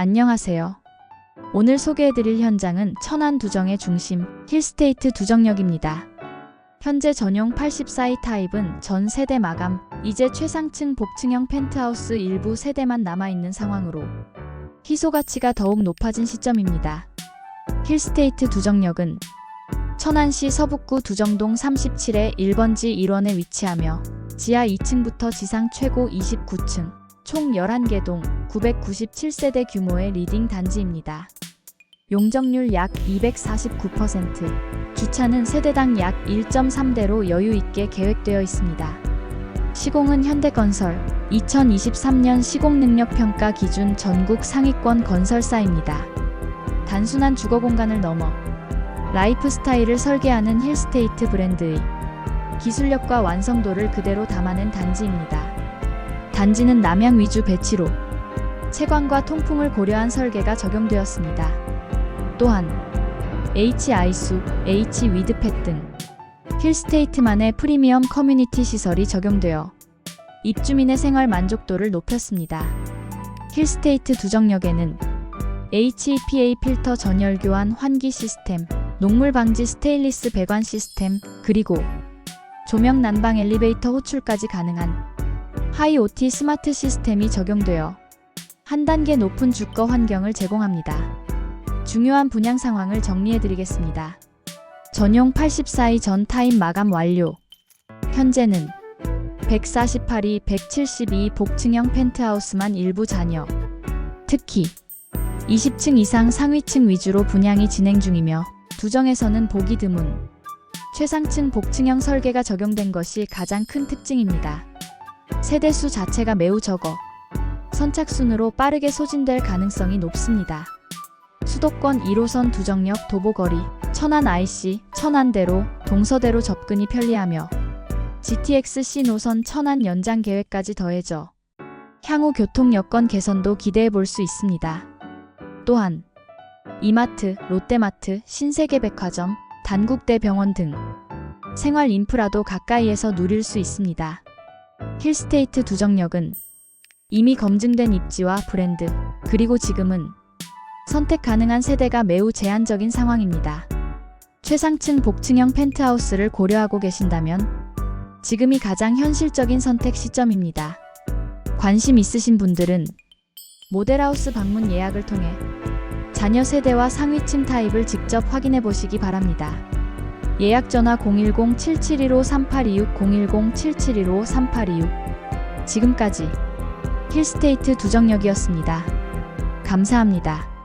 안녕하세요. 오늘 소개해드릴 현장은 천안 두정의 중심 힐스테이트 두정역입니다. 현재 전용 84이 타입은 전 세대 마감, 이제 최상층 복층형 펜트하우스 일부 세대만 남아있는 상황으로 희소 가치가 더욱 높아진 시점입니다. 힐스테이트 두정역은 천안시 서북구 두정동 37의 1번지 1원에 위치하며 지하 2층부터 지상 최고 29층, 총 11개 동 997세대 규모의 리딩 단지입니다. 용적률 약 249%, 주차는 세대당 약 1.3대로 여유 있게 계획되어 있습니다. 시공은 현대건설 2023년 시공능력평가 기준 전국 상위권 건설사입니다. 단순한 주거 공간을 넘어 라이프 스타일을 설계하는 힐스테이트 브랜드의 기술력과 완성도를 그대로 담아낸 단지입니다. 단지는 남향 위주 배치로 채광과 통풍을 고려한 설계가 적용되었습니다. 또한 H 아이수, H 위드팻 등 힐스테이트만의 프리미엄 커뮤니티 시설이 적용되어 입주민의 생활 만족도를 높였습니다. 힐스테이트 두정역에는 HEPA 필터 전열 교환 환기 시스템, 녹물 방지 스테인리스 배관 시스템, 그리고 조명 난방 엘리베이터 호출까지 가능한 하이 OT 스마트 시스템이 적용되어 한 단계 높은 주거 환경을 제공합니다. 중요한 분양 상황을 정리해 드리겠습니다. 전용 84이 전 타임 마감 완료. 현재는 148이 172 복층형 펜트하우스만 일부 잔여. 특히 20층 이상 상위층 위주로 분양이 진행 중이며 두정에서는 보기 드문 최상층 복층형 설계가 적용된 것이 가장 큰 특징입니다. 세대수 자체가 매우 적어 선착순으로 빠르게 소진될 가능성이 높습니다. 수도권 1호선 두정역 도보거리, 천안 IC, 천안대로, 동서대로 접근이 편리하며 GTX-C 노선 천안 연장 계획까지 더해져 향후 교통 여건 개선도 기대해 볼 수 있습니다. 또한 이마트, 롯데마트, 신세계백화점, 단국대병원 등 생활 인프라도 가까이에서 누릴 수 있습니다. 힐스테이트 두정역은 이미 검증된 입지와 브랜드, 그리고 지금은 선택 가능한 세대가 매우 제한적인 상황입니다. 최상층 복층형 펜트하우스를 고려하고 계신다면 지금이 가장 현실적인 선택 시점입니다. 관심 있으신 분들은 모델하우스 방문 예약을 통해 자녀 세대와 상위층 타입을 직접 확인해 보시기 바랍니다. 예약 전화 010-7715-3826 010-7715-3826 지금까지 힐스테이트 두정역이었습니다. 감사합니다.